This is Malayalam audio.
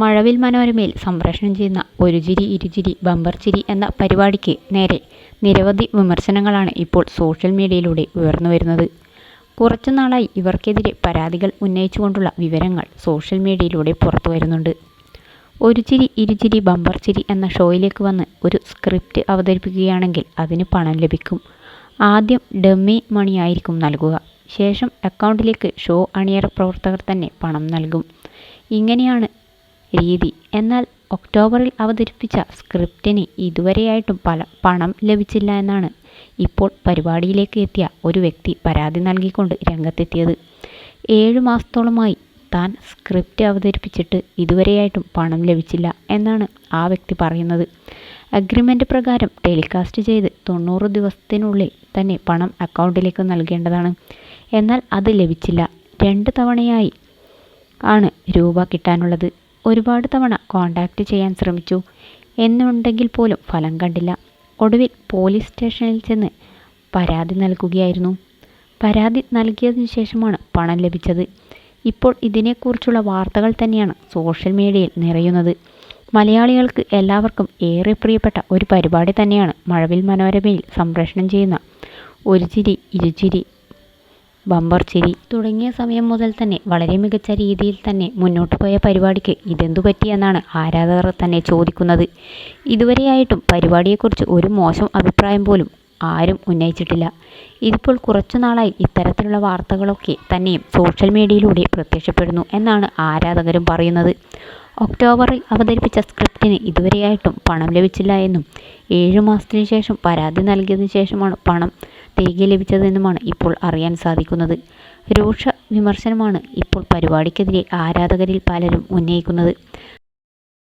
മഴവിൽ മനോരമയിൽ സംപ്രേഷണം ചെയ്യുന്ന ഒരു ചിരി ഇരുചിരി ബമ്പർ ചിരി എന്ന പരിപാടിക്ക് നേരെ നിരവധി വിമർശനങ്ങളാണ് ഇപ്പോൾ സോഷ്യൽ മീഡിയയിലൂടെ ഉയർന്നു വരുന്നത് കുറച്ചു നാളായി ഇവർക്കെതിരെ പരാതികൾ ഉന്നയിച്ചുകൊണ്ടുള്ള വിവരങ്ങൾ സോഷ്യൽ മീഡിയയിലൂടെ പുറത്തു വരുന്നുണ്ട് ഒരു ചിരി ഇരുചിരി ബമ്പർ ചിരി എന്ന ഷോയിലേക്ക് വന്ന് ഒരു സ്ക്രിപ്റ്റ് അവതരിപ്പിക്കുകയാണെങ്കിൽ അതിന് പണം ലഭിക്കും. ആദ്യം ഡമ്മി മണിയായിരിക്കും നൽകുക. ശേഷം അക്കൗണ്ടിലേക്ക് ഷോ അണിയറ പ്രവർത്തകർ തന്നെ പണം നൽകും. ഇങ്ങനെയാണ് രീതി. എന്നാൽ ഒക്ടോബറിൽ അവതരിപ്പിച്ച സ്ക്രിപ്റ്റിന് ഇതുവരെയായിട്ടും പല പണം ലഭിച്ചില്ല എന്നാണ് ഇപ്പോൾ പരിപാടിയിലേക്ക് എത്തിയ ഒരു വ്യക്തി പരാതി നൽകിക്കൊണ്ട് രംഗത്തെത്തിയത്. ഏഴു മാസത്തോളമായി താൻ സ്ക്രിപ്റ്റ് അവതരിപ്പിച്ചിട്ട് ഇതുവരെയായിട്ടും പണം ലഭിച്ചില്ല എന്നാണ് ആ വ്യക്തി പറയുന്നത്. അഗ്രിമെന്റ് പ്രകാരം ടെലികാസ്റ്റ് ചെയ്ത് തൊണ്ണൂറ് ദിവസത്തിനുള്ളിൽ തന്നെ പണം അക്കൗണ്ടിലേക്ക് നൽകേണ്ടതാണ്. എന്നാൽ അത് ലഭിച്ചില്ല. രണ്ട് തവണയായി ആണ് രൂപ കിട്ടാനുള്ളത്. ഒരുപാട് തവണ കോണ്ടാക്റ്റ് ചെയ്യാൻ ശ്രമിച്ചു. എന്നുണ്ടെങ്കിൽ പോലും ഫലം കണ്ടില്ല. ഒടുവിൽ പോലീസ് സ്റ്റേഷനിൽ ചെന്ന് പരാതി നൽകുകയായിരുന്നു. പരാതി നൽകിയതിനു ശേഷമാണ് പണം ലഭിച്ചത്. ഇപ്പോൾ ഇതിനെക്കുറിച്ചുള്ള വാർത്തകൾ തന്നെയാണ് സോഷ്യൽ മീഡിയയിൽ നിറയുന്നത്. മലയാളികൾക്ക് എല്ലാവർക്കും ഏറെ പ്രിയപ്പെട്ട ഒരു പരിപാടി തന്നെയാണ് മഴവിൽ മനോരമയിൽ സംപ്രേഷണം ചെയ്യുന്ന ഒരു ചിരി ഇരുചിരി ബമ്പർ ചിരി. തുടങ്ങിയ സമയം മുതൽ തന്നെ വളരെ മികച്ച രീതിയിൽ തന്നെ മുന്നോട്ട് പോയ പരിപാടിക്ക് ഇതെന്തു പറ്റിയെന്നാണ് ആരാധകർ തന്നെ ചോദിക്കുന്നത്. ഇതുവരെയായിട്ടും പരിപാടിയെക്കുറിച്ച് ഒരു മോശം അഭിപ്രായം പോലും ആരും ഉന്നയിച്ചിട്ടില്ല. ഇതിപ്പോൾ കുറച്ചുനാളായി ഇത്തരത്തിലുള്ള വാർത്തകളൊക്കെ തന്നെയും സോഷ്യൽ മീഡിയയിലൂടെ പ്രത്യക്ഷപ്പെടുന്നു എന്നാണ് ആരാധകരും പറയുന്നത്. ഒക്ടോബറിൽ അവതരിപ്പിച്ച സ്ക്രിപ്റ്റിന് ഇതുവരെയായിട്ടും പണം ലഭിച്ചില്ല എന്നും ഏഴു മാസത്തിനു ശേഷം പരാതി നൽകിയതിനു ശേഷമാണ് പണം തിരികെ ലഭിച്ചതെന്നുമാണ് ഇപ്പോൾ അറിയാൻ സാധിക്കുന്നത്. രൂക്ഷ വിമർശനമാണ് ഇപ്പോൾ പരിപാടിക്കെതിരെ ആരാധകരിൽ പലരും ഉന്നയിക്കുന്നത്.